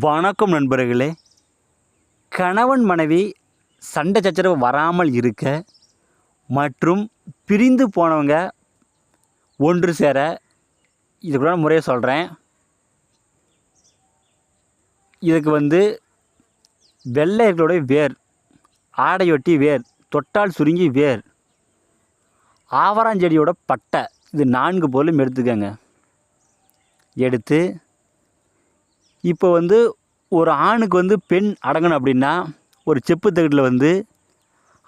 வணக்கம் நண்பர்களே. கணவன் மனைவி சண்டை சச்சரவு வராமல் இருக்க மற்றும் பிரிந்து போனவங்க ஒன்று சேர இதுக்குள்ள முறையை சொல்கிறேன் இதுக்கு வந்து வெள்ளையர்களுடைய வேர் ஆடையொட்டி வேர் தொட்டால் சுருங்கி வேர் ஆவராஞ்செடியோட பட்டை இது நான்கு பொருளும் எடுத்துக்கங்க. எடுத்து இப்போ வந்து ஒரு ஆணுக்கு வந்து பெண் அடங்கணும் அப்படின்னா ஒரு செப்பு தகட்டில் வந்து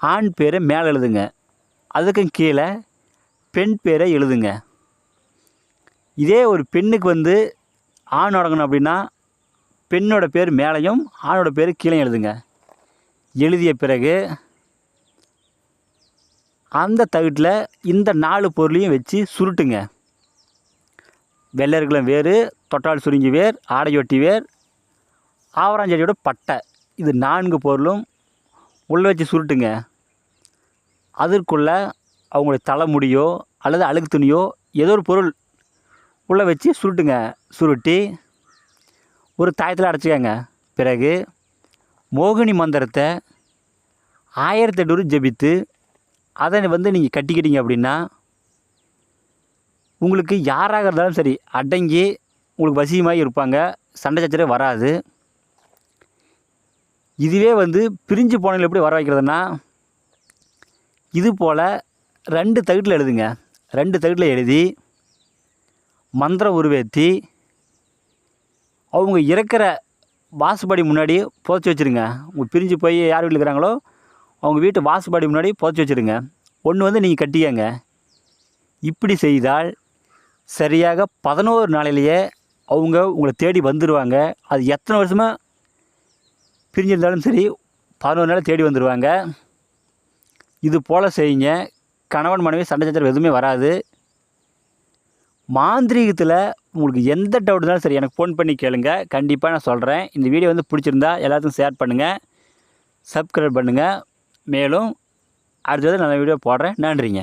ஆண் பேரை மேலே எழுதுங்க. அதுக்கும் கீழே பெண் பேரை எழுதுங்க. இதே ஒரு பெண்ணுக்கு வந்து ஆண் அடங்கணும் அப்படின்னா பெண்ணோட பேர் மேலேயும் ஆணோட பேர் கீழே எழுதுங்க. எழுதிய பிறகு அந்த தகட்டில் இந்த நாலு பொருளையும் வச்சு சுருட்டுங்க. வெள்ளரிக்குளம் வேர் தொட்டால் சுருங்கி வேர் ஆடையொட்டி வேர் ஆவராஞ்செடியோட பட்டை. இது நான்கு பொருளும் உள்ளே வச்சு சுருட்டுங்க. அதற்குள்ளே அவங்களுடைய தலைமுடியோ அல்லது அழுக்கு துணியோ ஏதோ ஒரு பொருள் உள்ளே வச்சு சுருட்டுங்க. சுருட்டி ஒரு தாயத்தில் அடைச்சிக்கங்க. பிறகு மோகினி மந்திரத்தை ஆயிரத்தி எட்நூறு ஜெபித்து அதை வந்து நீங்கள் கட்டிக்கிட்டீங்க அப்படின்னா உங்களுக்கு யாராக இருந்தாலும் சரி அடங்கி உங்களுக்கு வசியமாகி இருப்பாங்க. சண்டை சச்சரவே வராது. இதுவே வந்து பிரிஞ்சு போனவங்களை எப்படி வர வைக்கிறதுனா இது போல் ரெண்டு தகுட்டில் எழுதுங்க. ரெண்டு தகுட்டில் எழுதி மந்திரம் உருவேற்றி அவங்க இறக்குற வாசுபாடி முன்னாடி புதைச்சி வச்சுருங்க. உங்கள் பிரிஞ்சு போய் யார் வீட்டில் இருக்கிறாங்களோ அவங்க வீட்டு வாசுபாடி முன்னாடி புதைச்சி வச்சுருங்க. ஒன்று வந்து நீங்கள் கட்டிக்கங்க. இப்படி செய்தால் சரியாக பதினோரு நாளிலேயே அவங்க உங்களை தேடி வந்துடுவாங்க அது எத்தனை வருஷமாக பிரிஞ்சிருந்தாலும் சரி பதினோரு நாள் தேடி வந்துடுவாங்க இது போல் செய்யுங்க. கணவன் மனைவி சண்டை சச்சரவு எதுவுமே வராது. மாந்திரீகத்தில் உங்களுக்கு எந்த டவுட் இருந்தாலும் சரி எனக்கு ஃபோன் பண்ணி கேளுங்க. கண்டிப்பாக நான் சொல்கிறேன் இந்த வீடியோ வந்து பிடிச்சிருந்தா எல்லாத்துக்கும் ஷேர் பண்ணுங்கள் சப்ஸ்கிரைப் பண்ணுங்கள் மேலும் அடுத்தது நல்ல வீடியோ போடுறேன். நன்றிங்க.